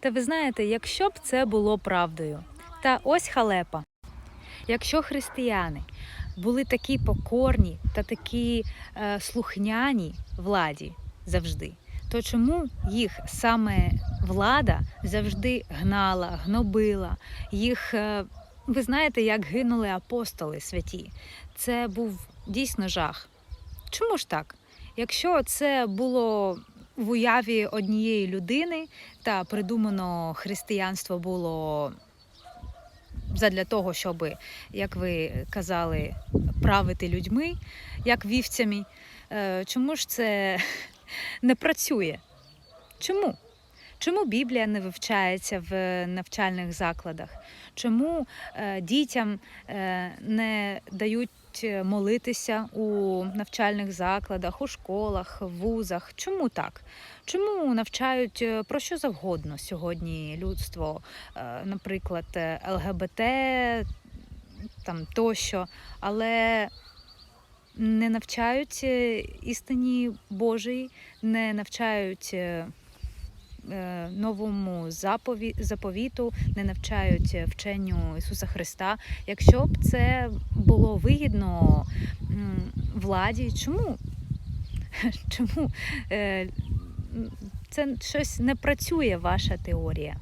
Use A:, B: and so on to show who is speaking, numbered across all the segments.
A: Та ви знаєте, якщо б це було правдою, та ось халепа. Якщо християни були такі покорні та такі е, слухняні владі завжди, то чому їх саме влада завжди гнала, гнобила? Їх, е, ви знаєте, як гинули апостоли святі? Це був дійсно жах. Чому ж так? Якщо це було в уяві однієї людини та придумано християнство було задля того, щоб, як ви казали, правити людьми, як вівцями, е, чому ж це не працює? Чому? Чому Біблія не вивчається в навчальних закладах? Чому е, дітям е, не дають молитися у навчальних закладах, у школах, вузах? Чому так? Чому навчають е, про що завгодно сьогодні людство, Е, наприклад, е, ЛГБТ там тощо, але не навчають е, істині Божій, не навчають е, е, новому запові, заповіту, не навчають е, вченню Ісуса Христа. Якщо б це було вигідно владі, чому? Чому е, це щось не працює, ваша теорія?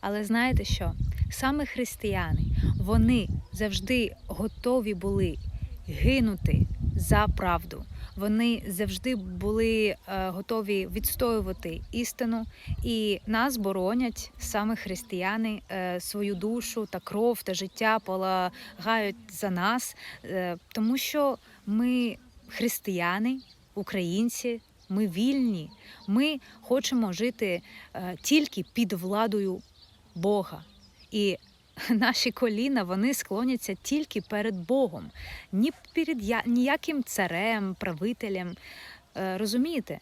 A: Але знаєте що? Саме християни, вони завжди готові були гинути за правду. Вони завжди були е, готові відстоювати істину, і нас боронять саме християни е, свою душу та кров та життя полагають за нас, е, тому що ми християни, українці. Ми вільні, ми хочемо жити тільки під владою Бога. І наші коліна вони склоняться тільки перед Богом, ні перед я- ніяким царем, правителем. Е, Розумієте?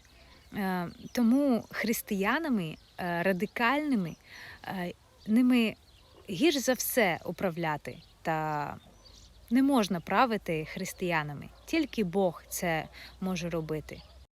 A: Е, Тому християнами е, радикальними ними гірш за все управляти та не можна правити християнами. Тільки Бог це може робити.